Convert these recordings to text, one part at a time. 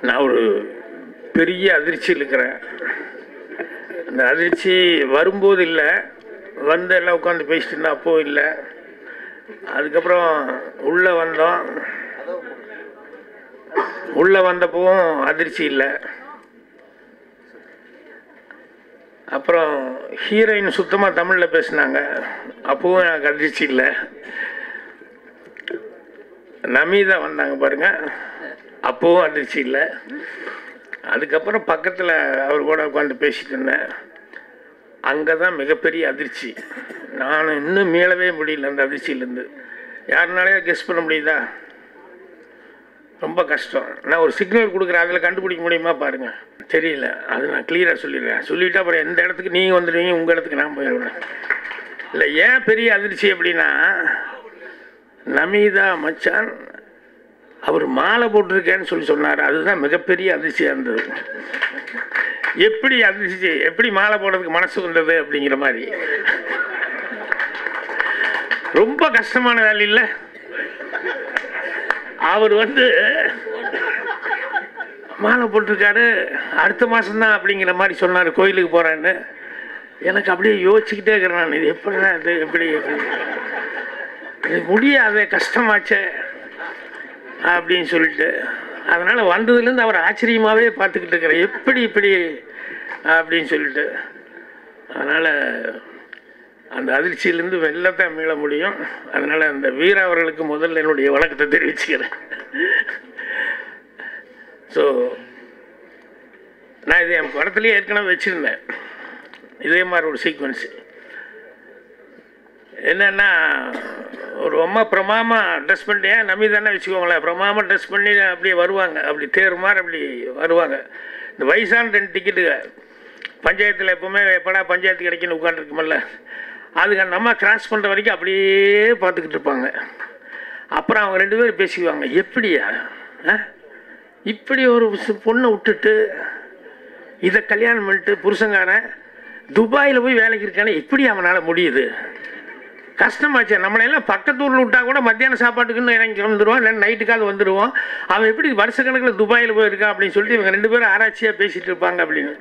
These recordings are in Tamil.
நான் ஒரு பெரிய அதிர்ச்சியில் இருக்கிறேன். அந்த அதிர்ச்சி வரும்போது இல்லை. வந்து எல்லாம் உட்காந்து பேசிட்டு இருந்தா அப்போ இல்லை. அதுக்கப்புறம் உள்ளே வந்தோம். உள்ளே வந்தப்பவும் அதிர்ச்சி இல்லை. அப்புறம் ஹீரோயின் சுத்தமாக தமிழில் பேசினாங்க. அப்பவும் எனக்கு அதிர்ச்சி இல்லை. நமீதா வந்தாங்க பாருங்கள் அப்போவும் அதிர்ச்சி இல்லை. அதுக்கப்புறம் பக்கத்தில் அவர் கூட உட்காந்து பேசிட்டு இருந்தேன். அங்கே தான் மிகப்பெரிய அதிர்ச்சி. நான் இன்னும் மீளவே முடியல அந்த அதிர்ச்சியிலேருந்து. யாருனாலே கெஸ் பண்ண முடியுதா? ரொம்ப கஷ்டம். நான் ஒரு சிக்னல் கொடுக்குறேன். அதில் கண்டுபிடிக்க முடியுமா பாருங்கள் தெரியல. அது நான் கிளியராக சொல்லிடுறேன். சொல்லிவிட்டு அப்புறம் எந்த இடத்துக்கு நீங்கள் வந்துடுவீங்க உங்கள் இடத்துக்கு நான் போயிடுவேன். இல்லை ஏன் பெரிய அதிர்ச்சி அப்படின்னா நமிதா மச்சான் அவர் மாலை போட்டிருக்கேன்னு சொல்லி சொன்னார். அதுதான் மிகப்பெரிய அதிர்ச்சியாக இருந்தது. எப்படி அதிர்ச்சி எப்படி மாலை போடுறதுக்கு மனசு வந்தது அப்படிங்கிற மாதிரி. ரொம்ப கஷ்டமான வேலை இல்லை? அவர் வந்து மாலை போட்டிருக்காரு. அடுத்த மாதம்தான் அப்படிங்கிற மாதிரி சொன்னார். கோயிலுக்கு போகிறான்னு எனக்கு அப்படியே யோசிச்சுக்கிட்டே இருக்கிறேன் நான். இது எப்படி இது எப்படி? இது முடியாத கஷ்டமாச்சே. அப்படின்னு சொல்லிட்டு. அதனால் வந்ததுலேருந்து அவர் ஆச்சரியமாகவே பார்த்துக்கிட்டு இருக்கிறேன். எப்படி இப்படி அப்படின்னு சொல்லிட்டு. அதனால் அந்த அதிர்ச்சியிலேருந்து வெளிலத்தான் மீள முடியும். அதனால் அந்த வீர அவர்களுக்கு முதல்ல என்னுடைய வழக்கத்தை தெரிவிச்சுக்கிறேன். ஸோ நான் இது என் படத்துலேயே ஏற்கனவே வச்சுருந்தேன். இதே மாதிரி ஒரு சீக்வன்ஸு என்னென்னா ஒரு ரொம்ப பிரமாமாக ட்ரெஸ் பண்ணி நம்பி தானே வச்சுக்கோங்களேன்? பிரமாமாக ட்ரெஸ் பண்ணி அப்படியே வருவாங்க. அப்படி தேர் மாதிரி அப்படி வருவாங்க. இந்த வயசான ரெண்டு டிக்கெட்டுங்க பஞ்சாயத்தில் எப்போவுமே எப்படா பஞ்சாயத்து கிடைக்குன்னு உட்காந்துருக்குமில்ல அதுக்கு நம்ம கிராஸ் பண்ணுற வரைக்கும் அப்படியே பார்த்துக்கிட்டு இருப்பாங்க. அப்புறம் அவங்க ரெண்டு பேரும் பேசிக்குவாங்க எப்படியா? ஆ? இப்படி ஒரு பொண்ணை விட்டுட்டு இதை கல்யாணம் பண்ணிட்டு புருஷங்காரன் துபாயில் போய் வேலைக்கு இருக்கானே எப்படி அவனால் முடியுது? கஷ்டமாச்சு. நம்மளெல்லாம் பக்கத்து ஊரில் விட்டா கூட மத்தியான சாப்பாட்டுக்குன்னு இறங்கி வந்துடுவோம் இல்லை நைட்டுக்காவது வந்துடுவோம் அவன் எப்படி வருஷக்கணக்கில் துபாயில் போயிருக்கான் அப்படின்னு சொல்லிட்டு இவங்க ரெண்டு பேரும் ஆராய்ச்சியாக பேசிகிட்டு இருப்பாங்க அப்படின்னு.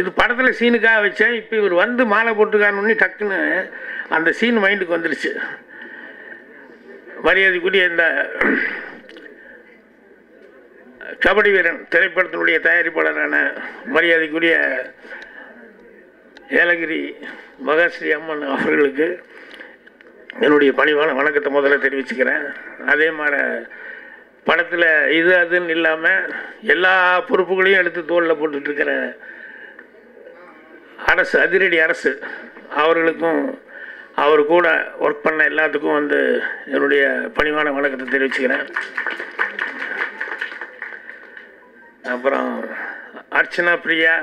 இது படத்தில் சீனுக்காக வச்சேன். இப்போ இவர் வந்து மாலை போட்டிருக்கான்னு டக்குன்னு அந்த சீன் மைண்டுக்கு வந்துடுச்சு மரியாதைக்குரிய இந்த கபடி வீரன் திரைப்படத்தினுடைய தயாரிப்பாளரான மரியாதைக்குரிய ஏலகிரி மகாஸ்ரீ அம்மன் அவர்களுக்கு என்னுடைய பணிவான வணக்கத்தை முதல்ல தெரிவிச்சுக்கிறேன். அதே மாதிரி படத்தில் இது அதுன்னு இல்லாமல் எல்லா பொறுப்புகளையும் எடுத்து தோளில் போட்டுட்ருக்கிற அரசு அதிரடி அரசு அவர்களுக்கும் அவர் கூட ஒர்க் பண்ண எல்லாத்துக்கும் வந்து என்னுடைய பணிவான வணக்கத்தை தெரிவிச்சுக்கிறேன். அப்புறம் அர்ச்சனா பிரியா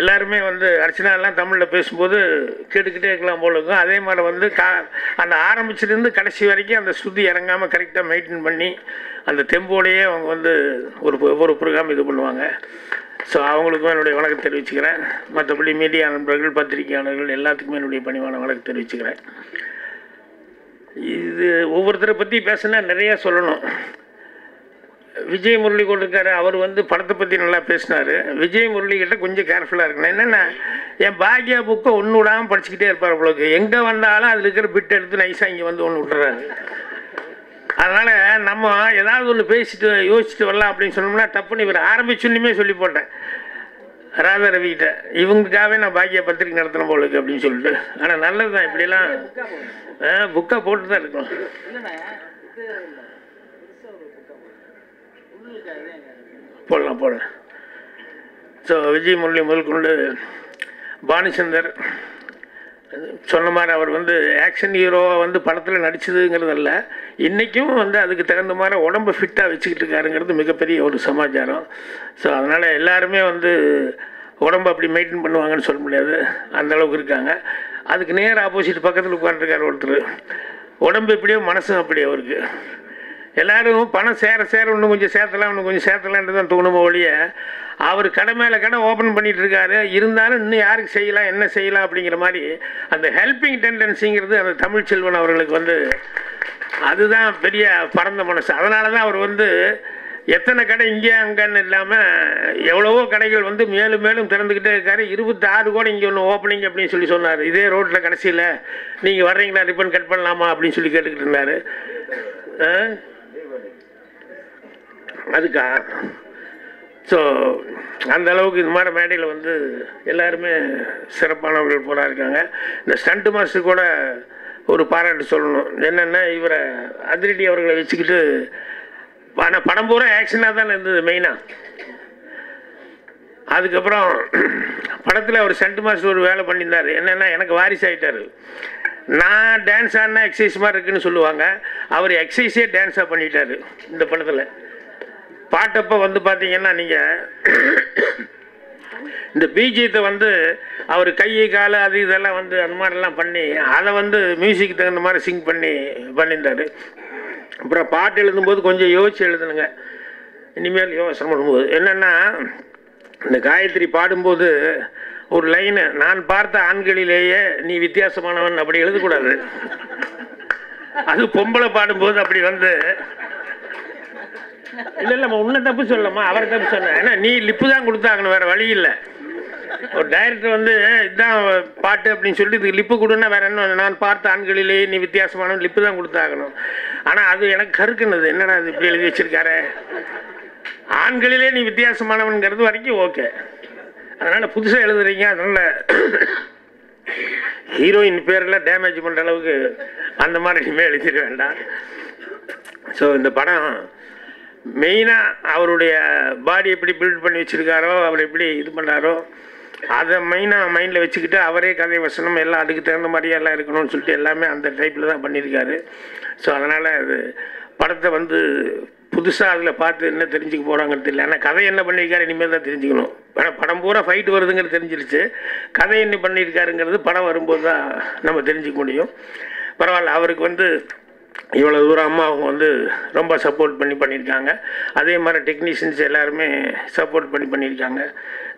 எல்லாருமே வந்து அர்ச்சனா எல்லாம் தமிழில் பேசும்போது கேட்டுக்கிட்டே இருக்கலாம் போல இருக்கும். அதே மாதிரி வந்து கா அந்த ஆரம்பிச்சிலேருந்து கடைசி வரைக்கும் அந்த ஸ்ருதி இறங்காமல் கரெக்டாக மெயின்டைன் பண்ணி அந்த தெம்போடையே அவங்க வந்து ஒரு ஒவ்வொரு ப்ரோக்ராம் இது பண்ணுவாங்க. ஸோ அவங்களுக்கும் என்னுடைய வணக்கம் தெரிவிச்சுக்கிறேன். மற்றபடி மீடியா நண்பர்கள் பத்திரிகையாளர்கள் எல்லாத்துக்குமே என்னுடைய பணிவான வணக்கம் தெரிவிச்சுக்கிறேன். இது ஒவ்வொருத்தரை பற்றி பேசினா நிறையா சொல்லணும். விஜய் முரளி கூட இருக்காரு அவர் வந்து படத்தை பற்றி நல்லா பேசினார். விஜய் முரளிகிட்ட கொஞ்சம் கேர்ஃபுல்லாக இருக்கணும். என்னென்ன என் பாக்யா புக்கை ஒன்று விடாமல் படிச்சுக்கிட்டே இருப்பார் உங்களுக்கு எங்கே வந்தாலும் அதில் இருக்கிற பிட் எடுத்து நைஸாக இங்கே வந்து ஒன்று விட்டுறாரு. அதனால் நம்ம ஏதாவது ஒன்று பேசிட்டு யோசிச்சுட்டு வரலாம் அப்படின்னு சொன்னோம்னா தப்புன்னு இவர் ஆரம்பிச்சுன்னுமே சொல்லி போட்டேன். ராதா ரவிகிட்ட இவங்களுக்காகவே நான் பாக்கிய பத்திரிக்கை நடத்தின போலுக்கு அப்படின்னு சொல்லிட்டு. ஆனால் நல்லது தான் இப்படியெல்லாம் புக்காக போட்டு தான் இருக்கணும். போடலாம் போடலாம் ஸோ விஜய் முரளி முதல் கொண்டு பானுச்சந்தர் சொன்ன மாதிரி அவர் வந்து ஆக்ஷன் ஹீரோவாக வந்து படத்தில் நடிச்சதுங்கிறதல்ல. இன்றைக்கும் வந்து அதுக்கு தகுந்த மாதிரி உடம்பை ஃபிட்டாக வச்சுக்கிட்டு இருக்காருங்கிறது மிகப்பெரிய ஒரு சமாச்சாரம். ஸோ அதனால் எல்லாருமே வந்து உடம்பு அப்படி மெயின்டைன் பண்ணுவாங்கன்னு சொல்ல முடியாது. அந்த அளவுக்கு இருக்காங்க. அதுக்கு நேர் ஆப்போசிட் பக்கத்தில் உட்காந்துருக்காரு ஒருத்தர். உடம்பு எப்படியோ மனசும் அப்படியே அவருக்கு. எல்லாரும் பணம் சேர சேர இன்னும் கொஞ்சம் சேர்த்தலாம் இன்னும் கொஞ்சம் சேர்த்தலான்ட்டு தான் தோணுமோ ஒழிய அவர் கடை மேலே கடை ஓப்பன் பண்ணிகிட்டு இருக்காரு இருந்தாலும் இன்னும் யாருக்கு செய்யலாம் என்ன செய்யலாம் அப்படிங்கிற மாதிரி அந்த ஹெல்பிங் டெண்டன்சிங்கிறது அந்த தமிழ் செல்வன் அவர்களுக்கு வந்து அதுதான் பெரிய பரந்த மனசு. அதனால தான் அவர் வந்து எத்தனை கடை இங்கே அங்கன்னு இல்லாமல் எவ்வளவோ கடைகள் வந்து மேலும் மேலும் திறந்துக்கிட்டே இருக்காரு. இருபத்தி ஆறு கூட இங்கே ஒன்று ஓப்பனிங் அப்படின்னு சொல்லி சொன்னார். இதே ரோட்டில் கடைசியில் நீங்கள் வர்றீங்களா? ரிப்பன் கட் பண்ணலாமா? அப்படின்னு சொல்லி கேட்டுக்கிட்டு இருந்தார். அதுக்கா. ஸோ அந்த அளவுக்கு இது மாதிரி மேடையில் வந்து எல்லாருமே சிறப்பானவர்கள் போல இருக்காங்க. இந்த ஸ்டண்ட் மாஸ்டர் கூட ஒரு பாராட்டு சொல்லணும். என்னென்னா இவரை அதிரடி அவர்களை வச்சுக்கிட்டு ஆனால் படம் பூரா ஆக்ஷனாக தான் இருந்தது மெயினாக அதுக்கப்புறம் படத்தில் அவர் சென்ட் மாஸ்டர் ஒரு வேலை பண்ணியிருந்தார். என்னென்னா எனக்கு வாரிசு ஆகிட்டார் நான் டான்ஸ் ஆடினா எக்ஸசைஸ் மாதிரி இருக்குன்னு சொல்லுவாங்க. அவர் எக்ஸசைஸே டான்ஸாக பண்ணிட்டார் இந்த படத்தில். பாட்டப்போ வந்து பார்த்தீங்கன்னா நீங்கள் இந்த பீஜியத்தை வந்து அவர் கை கால் அது இதெல்லாம் வந்து அந்த மாதிரிலாம் பண்ணி அதை வந்து மியூசிக்கு தகுந்த மாதிரி சிங் பண்ணி பண்ணியிருந்தார். அப்புறம் பாட்டு எழுதும்போது கொஞ்சம் யோசிச்சு எழுதணுங்க இனிமேல் யோசனை பண்ணும்போது என்னென்னா இந்த காயத்ரி பாடும்போது ஒரு லைனு நான் பார்த்த ஆண்களிலேயே நீ வித்தியாசமானவன் அப்படி எழுதக்கூடாது. அது பொம்பளை பாடும்போது அப்படி வந்து இல்லை இல்லைம்மா உன்னை தப்பு சொல்லம்மா அவரை தப்பு சொன்னேன் ஏன்னா நீ லிப்பு தான் கொடுத்தாகணும் வேற வழி இல்லை. ஒரு டைரக்டர் வந்து இதுதான் பாட்டு அப்படின்னு சொல்லி இதுக்கு லிப்பு கொடுன்னா வேற என்ன? நான் பார்த்த ஆண்களிலேயே நீ வித்தியாசமானவன் லிப்பு தான் கொடுத்தாகணும். ஆனால் அது எனக்கு கருக்குனது. என்னடா இது இப்படி எழுதி வச்சிருக்காரு? ஆண்களிலே நீ வித்தியாசமானவன்கிறது வரைக்கும் ஓகே. அதனால் புதுசாக எழுதுறீங்க அதனால் ஹீரோயின் பேரில் டேமேஜ் பண்ணுற அளவுக்கு அந்த மாதிரி இனிமேல் எழுதிட வேண்டாம். ஸோ இந்த படம் மெயினாக அவருடைய பாடி எப்படி பில்ட் பண்ணி வச்சுருக்காரோ அவர் எப்படி இது பண்ணாரோ அதை மெயினாக மைண்டில் வச்சுக்கிட்டு அவரே கதை வசனம் எல்லாம் அதுக்கு தகுந்த மாதிரியே எல்லாம் இருக்கணும்னு சொல்லிட்டு எல்லாமே அந்த டைப்பில் தான் பண்ணியிருக்காரு. ஸோ அதனால் அது படத்தை வந்து புதுசாக அதில் பார்த்து என்ன தெரிஞ்சுக்க போகிறாங்கிறது இல்லை ஆனால் கதை என்ன பண்ணியிருக்காரு இனிமேல் தான் தெரிஞ்சுக்கணும். ஆனால் படம் பூரா ஃபைட் வருதுங்கிறது தெரிஞ்சிருச்சு. கதை என்ன பண்ணியிருக்காருங்கிறது படம் வரும்போது தான் நம்ம தெரிஞ்சுக்க முடியும். பரவாயில்ல அவருக்கு வந்து இவ்வளோ தூரம் அம்மா அவங்க வந்து ரொம்ப சப்போர்ட் பண்ணி பண்ணியிருக்காங்க. அதே மாதிரி டெக்னீஷியன்ஸ் எல்லாருமே சப்போர்ட் பண்ணி பண்ணியிருக்காங்க.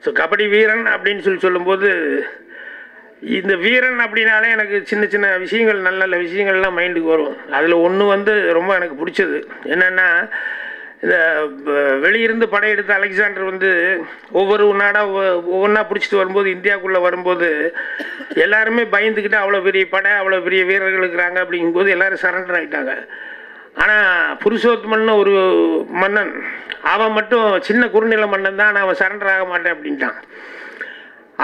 ஸோ கபடி வீரன் அப்படின்னு சொல்லி சொல்லும்போது இந்த வீரன் அப்படின்னாலே எனக்கு சின்ன சின்ன விஷயங்கள் நல்ல நல்ல விஷயங்கள்லாம் மைண்டுக்கு வரும். அதில் ஒன்று வந்து ரொம்ப எனக்கு பிடிச்சது. என்னென்னா இந்த வெளியிருந்து படையெடுத்த அலெக்சாண்டர் வந்து ஒவ்வொரு நாடாக ஒவ்வொன்றா பிடிச்சிட்டு வரும்போது இந்தியாவுக்குள்ளே வரும்போது எல்லாருமே பயந்துக்கிட்டு அவ்வளோ பெரிய படை அவ்வளோ பெரிய வீரர்கள் இருக்கிறாங்க அப்படிங்கும்போது எல்லோரும் சரண்டர் ஆகிட்டாங்க ஆனால் புருஷோத்மன்னு ஒரு மன்னன். அவன் மட்டும் சின்ன குறுநில மன்னன் தான் ஆனால் அவன் சரண்டர் ஆக மாட்டேன் அப்படின்ட்டான்.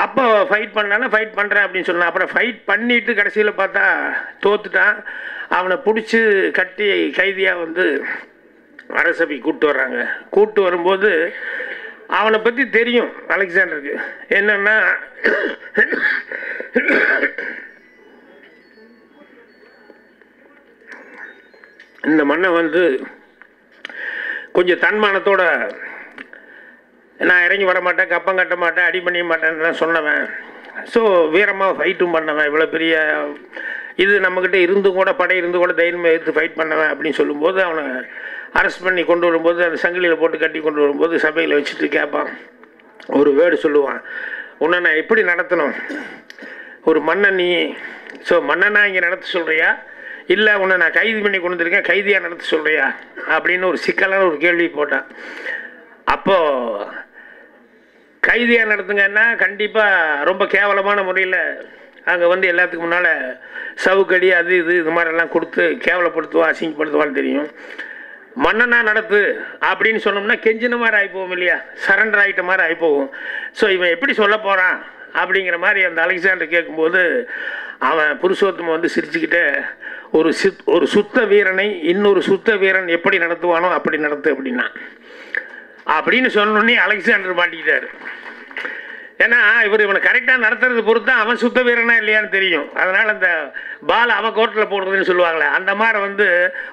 அப்போ ஃபைட் பண்ணானா ஃபைட் பண்ணுறேன் அப்படின்னு சொன்னான். அப்புறம் ஃபைட் பண்ணிட்டு கடைசியில் பார்த்தா தோத்துட்டான். அவனை பிடிச்சி கட்டி கைதியாக வந்து அரசபை கூப்பிட்டு வர்றாங்க. கூப்பிட்டு வரும்போது அவனை பற்றி தெரியும் அலெக்சாண்டருக்கு. என்னன்னா இந்த மண்ணை வந்து கொஞ்சம் தன்மானத்தோட நான் இறங்கி வர மாட்டேன் கப்பம் கட்ட மாட்டேன் அடி பண்ணிய மாட்டேன்னு சொன்னவன். ஸோ வீரமாக ஃபைட்டும் பண்ணவன். இவ்வளோ பெரிய இது நம்மக்கிட்ட இருந்து கூட படை இருந்து கூட தைரியமாக எடுத்து ஃபைட் பண்ணவன் அப்படின்னு சொல்லும்போது அவனை அரெஸ்ட் பண்ணி கொண்டு வரும்போது அந்த சங்கிலியில் போட்டு கட்டி கொண்டு வரும்போது சபையில் வச்சுட்டு கேட்பான் ஒரு வேர்டு சொல்லுவான். உன்னை நான் எப்படி நடத்தணும்? ஒரு மன்னன் நீ ஸோ மன்னனாக இங்கே நடத்த சொல்கிறியா இல்லை உன்னை நான் கைது பண்ணி கொண்டு வந்திருக்கேன் கைதியாக நடத்த சொல்கிறியா அப்படின்னு ஒரு சிக்கலான ஒரு கேள்வி போட்டான். அப்போது கைதியாக நடத்துங்கன்னா கண்டிப்பாக ரொம்ப கேவலமான முறையில் அங்கே வந்து எல்லாத்துக்கு முன்னால் சவுக்கடி அது இது இது மாதிரிலாம் கொடுத்து கேவலப்படுத்துவான் அசிங்கப்படுத்துவான்னு தெரியும். மன்னனா நடத்து அப்படின்னு சொன்னோம்னா கெஞ்சின மாதிரி ஆகிப்போகும் இல்லையா? சரண்டர் ஆகிட்ட மாதிரி ஆகிப்போவோம் ஸோ இவன் எப்படி சொல்ல போகிறான் அப்படிங்கிற மாதிரி அந்த அலெக்சாண்டர் கேட்கும்போது அவன் புருஷோத்தம வந்து சிரிச்சுக்கிட்டே ஒரு சித் ஒரு சுத்த வீரனை இன்னொரு சுத்த வீரன் எப்படி நடத்துவானோ அப்படி நடத்து அப்படின்னா. அப்படின்னு சொன்னோடனே அலெக்சாண்டர் மாட்டிக்கிட்டாரு. ஏன்னா இவர் இவனை கரெக்டாக நடத்துறது பொறுத்து தான் அவன் சுத்த வீரனா இல்லையான்னு தெரியும். அதனால் அந்த பால் அவன் கோர்ட்டில் போடுறதுன்னு சொல்லுவாங்களே அந்த மாதிரி வந்து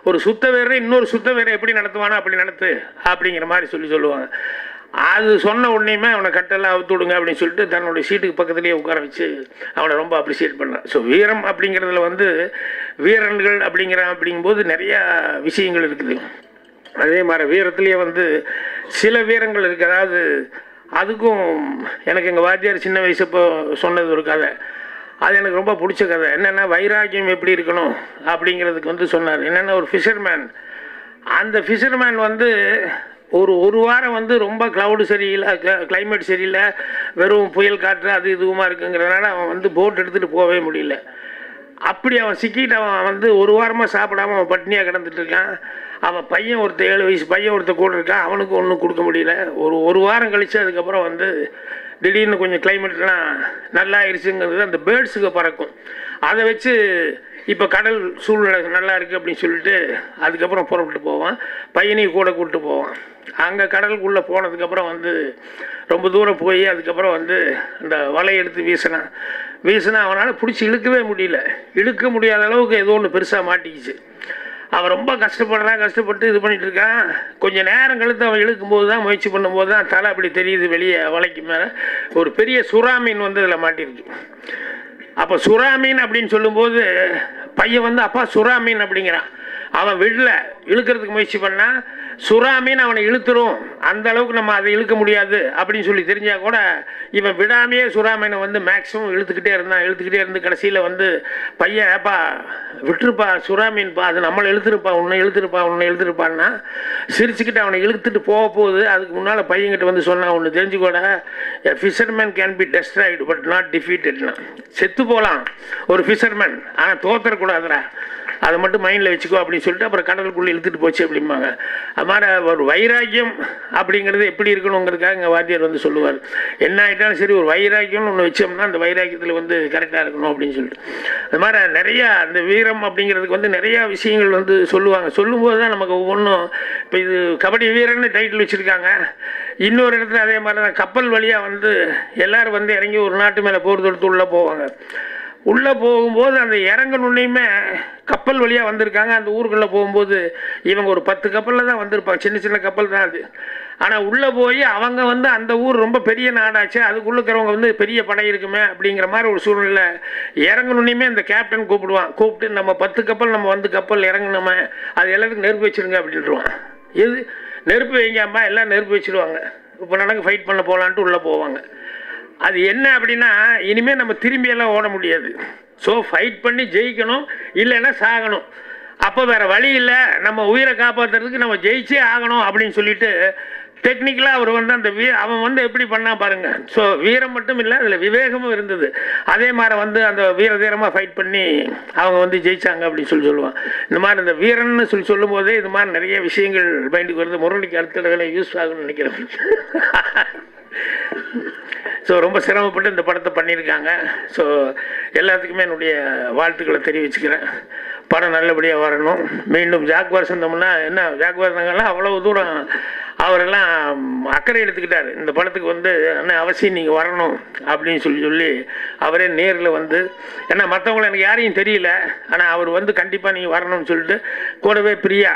ஒரு சுத்த வீரரை இன்னொரு சுத்த வீரரை எப்படி நடத்துவானோ அப்படி நடத்து அப்படிங்கிற மாதிரி சொல்லி சொல்லுவாங்க. அது சொன்ன உடனேயுமே அவனை கட்டெல்லாம் அவுத்து விடுங்க அப்படின்னு சொல்லிட்டு தன்னுடைய சீட்டுக்கு பக்கத்துலேயே உட்கார வச்சு அவனை ரொம்ப அப்ரிஷியேட் பண்ணான். ஸோ வீரம் அப்படிங்கிறதுல வந்து வீரன்கள் அப்படிங்கிற அப்படிங்கும்போது நிறையா விஷயங்கள் இருக்குது. அதே மாதிரி வீரத்துலேயே வந்து சில வீரங்கள் இருக்குது அதாவது அதுக்கும் எனக்கு எங்கள் வாத்தியார் சின்ன வயசப்போ சொன்னது ஒரு கதை. அது எனக்கு ரொம்ப பிடிச்ச கதை. என்னென்னா வைராக்கியம் எப்படி இருக்கணும்? அப்படிங்கிறதுக்கு வந்து சொன்னார். என்னென்னா ஒரு ஃபிஷர்மேன் அந்த ஃபிஷர்மேன் வந்து ஒரு ஒரு வாரம் வந்து ரொம்ப க்ளவுடு சரியில்லை கிளைமேட் சரியில்லை வெறும் புயல் காற்று அது இதுவுமா இருக்குங்கிறதுனால அவன் வந்து போட் எடுத்துகிட்டு போகவே முடியல. அப்படி அவன் சிக்கிட்டு அவன் வந்து ஒரு வாரமாக சாப்பிடாம அவன் பட்னியாக கிடந்துட்டு இருக்கான். அவன் பையன் ஒருத்த ஏழு வயசு பையன் ஒருத்தன் கூட இருக்கான். அவனுக்கு ஒன்றும் கொடுக்க முடியல. ஒரு ஒரு வாரம் கழித்து அதுக்கப்புறம் வந்து திடீர்னு கொஞ்சம் கிளைமேட்லாம் நல்லா ஆயிடுச்சுங்கிறது அந்த பேர்ட்ஸுக்கு பறக்கும். அதை வச்சு இப்போ கடல் சூழ்நிலை நல்லா இருக்குது அப்படின்னு சொல்லிட்டு அதுக்கப்புறம் புறப்பட்டு போவான். பையனையும் கூட கூப்பிட்டு போவான். அங்கே கடலுக்குள்ளே போனதுக்கப்புறம் வந்து ரொம்ப தூரம் போய் அதுக்கப்புறம் வந்து இந்த வலை எடுத்து வீசினான். வீசினா அவனால் பிடிச்சி இழுக்கவே முடியல. இழுக்க முடியாத அளவுக்கு ஏதோ ஒன்று பெருசாக மாட்டிக்கிச்சு. அவன் ரொம்ப கஷ்டப்படுறான் கஷ்டப்பட்டு இது பண்ணிட்டு இருக்கான் கொஞ்சம் நேரம் கழித்து அவன் இழுக்கும்போது தான் முயற்சி பண்ணும்போது தான் தலை அப்படி தெரியுது வெளியே வலைக்கு மேலே. ஒரு பெரிய சுறா மீன் வந்து இதில் மாட்டிருக்கு அப்போ சுறா மீன் அப்படின்னு சொல்லும்போது பையன் வந்து அப்பா சுறா மீன் அப்படிங்கிறான். அவன் விடல இழுக்கிறதுக்கு முயற்சி பண்ணால் சுறா மீன் அவனை இழுத்துரும். அந்த அளவுக்கு நம்ம அதை இழுக்க முடியாது அப்படின்னு சொல்லி தெரிஞ்சால் கூட இவன் விடாமையே சுறா மீனை வந்து மேக்ஸிமம் இழுத்துக்கிட்டே இருந்தான். இழுத்துக்கிட்டே இருந்து கடைசியில் வந்து பையன் ஏப்பா விட்டுருப்பா சுறா மீன்ப்பா அது நம்மளை இழுத்துருப்பா உன்னை இழுத்துருப்பா உன்னை இழுத்துருப்பான்னா? சிரிச்சுக்கிட்டு அவனை இழுத்துட்டு போக போகுது. அதுக்கு முன்னால் பையன்கிட்ட வந்து சொன்னான் ஒன்று தெரிஞ்சுக்கூட fisherman can be destroyed but not டிஃபீட்டட்னா செத்து போகலாம் ஒரு ஃபிஷர்மேன் ஆனால் தோத்தரக்கூடாதுடா அதை மட்டும் மைண்டில் வச்சுக்கோ அப்படின்னு சொல்லிட்டு அப்புறம் கடலுக்குள்ளே இழுத்துட்டு போச்சு அப்படிம்பாங்க. அது மாதிரி ஒரு வைராக்கியம் அப்படிங்கிறது எப்படி இருக்கணுங்கிறதுக்காக எங்கள் வாத்தியார் வந்து சொல்லுவார். என்ன ஆகிட்டாலும் சரி ஒரு வைராக்கியம்னு ஒன்று வச்சோம்னா அந்த வைராக்கியத்தில் வந்து கரெக்டாக இருக்கணும் அப்படின்னு சொல்லிட்டு. அது மாதிரி நிறையா அந்த வீரம் அப்படிங்கிறதுக்கு வந்து நிறையா விஷயங்கள் வந்து சொல்லுவாங்க. சொல்லும்போது தான் நமக்கு ஒவ்வொன்றும் இப்போ இது கபடி வீரர்னு டைட்டில் வச்சுருக்காங்க. இன்னொரு இடத்துல அதே மாதிரி தான் கப்பல் வழியாக வந்து எல்லோரும் வந்து இறங்கி ஒரு நாட்டு மேலே போர் தொடுத்து உள்ளே போவாங்க. உள்ளே போகும்போது அந்த இறங்கணுன்னையுமே கப்பல் வழியாக வந்திருக்காங்க. அந்த ஊருக்குள்ளே போகும்போது இவங்க ஒரு பத்து கப்பலில் தான் வந்திருப்பாங்க. சின்ன சின்ன கப்பல் தான் அது. ஆனால் உள்ளே போய் அவங்க வந்து அந்த ஊர் ரொம்ப பெரிய நாடாச்சு அதுக்குள்ளே இருக்கிறவங்க வந்து பெரிய படை இருக்குமே அப்படிங்கிற மாதிரி ஒரு சூழ்நிலை இறங்கணுன்னையுமே அந்த கேப்டன் கூப்பிடுவான். கூப்பிட்டு நம்ம பத்து கப்பல் நம்ம வந்து கப்பல் இறங்கணுமே அது எல்லாத்துக்கும் நெருப்பு வச்சுருங்க அப்படின்ட்டுருவான். எது? நெருப்பு வைங்க அம்மா எல்லாம் நெருப்பு வச்சுருவாங்க. இப்போ நடக்கு ஃபைட் பண்ண போகலான்ட்டு உள்ளே போவாங்க. அது என்ன அப்படின்னா இனிமேல் நம்ம திரும்பியெல்லாம் ஓட முடியாது. ஸோ ஃபைட் பண்ணி ஜெயிக்கணும் இல்லைன்னா சாகணும். அப்போ வேறு வழி இல்லை. நம்ம உயிரை காப்பாற்றுறதுக்கு நம்ம ஜெயிச்சே ஆகணும் அப்படின்னு சொல்லிட்டு டெக்னிக்கலாக அவர் வந்து அந்த வீ அவன் வந்து எப்படி பண்ணா பாருங்க. ஸோ வீரம் மட்டும் இல்லை அதில் விவேகமும் இருந்தது. அதே மாதிரி வந்து அந்த வீர தீரமாக ஃபைட் பண்ணி அவங்க வந்து ஜெயிச்சாங்க அப்படின்னு சொல்லி சொல்லுவான். இந்த மாதிரி இந்த வீரன்னு சொல்லி சொல்லும்போதே இது மாதிரி நிறைய விஷயங்கள் மைண்டுக்கு வருது. முரளிக்கு அடுத்த தடவை யூஸ் ஆகும்னு நினைக்கிறேன். ஸோ ரொம்ப சிரமப்பட்டு இந்த படத்தை பண்ணியிருக்காங்க. ஸோ எல்லாத்துக்குமே என்னுடைய வாழ்த்துக்களை தெரிவிச்சுக்கிறேன். படம் நல்லபடியாக வரணும். மீண்டும் ஜாக்வார் சொந்தம்னா என்ன? ஜாக்வார் சங்கம்லாம் அவ்வளோ தூரம் அவரெல்லாம் அக்கறை எடுத்துக்கிட்டார். இந்த படத்துக்கு வந்து என்ன அவசியம் நீங்கள் வரணும் அப்படின்னு சொல்லி சொல்லி அவரே நேரில் வந்து ஏன்னா மற்றவங்கள எனக்கு யாரையும் தெரியல. ஆனால் அவர் வந்து கண்டிப்பாக நீங்கள் வரணும்னு சொல்லிட்டு கூடவே பிரியா.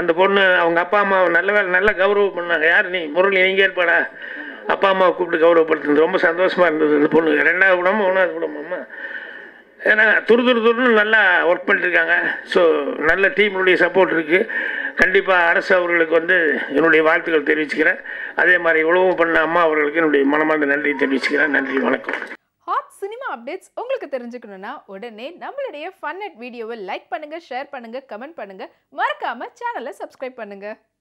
அந்த பொண்ணு அவங்க அப்பா அம்மா நல்ல வேலை நல்லா கௌரவம் பண்ணாங்க. யார் நீ? முரளி நீங்கள் ஏற்பாடா? அப்பா அம்மாவை கூப்பிட்டு கௌரவப்படுத்துனது ரொம்ப சந்தோஷமாக இருந்தது இந்த பொண்ணு. ரெண்டாவது படம் மூணாவது படம் அம்மா. ஏன்னா துரு துரு துருன்னு நல்லா ஒர்க் பண்ணிட்டுருக்காங்க. ஸோ நல்ல டீமுடைய சப்போர்ட் இருக்குது கண்டிப்பாக அரசு அவர்களுக்கு வந்து என்னுடைய வாழ்த்துக்கள் தெரிவிச்சுக்கிறேன். அதே மாதிரி உழவும் பண்ண அம்மா அவர்களுக்கு என்னுடைய மனமார்ந்த நன்றி தெரிவிச்சுக்கிறேன். நன்றி வணக்கம். ஹாட் சினிமா அப்டேட்ஸ் உங்களுக்கு தெரிஞ்சுக்கணும்னா உடனே நம்மளுடைய ஃபன் அட் வீடியோவை லைக் பண்ணுங்கள் ஷேர் பண்ணுங்கள் கமெண்ட் பண்ணுங்க. மறக்காமல் சேனலை சப்ஸ்கிரைப் பண்ணுங்கள்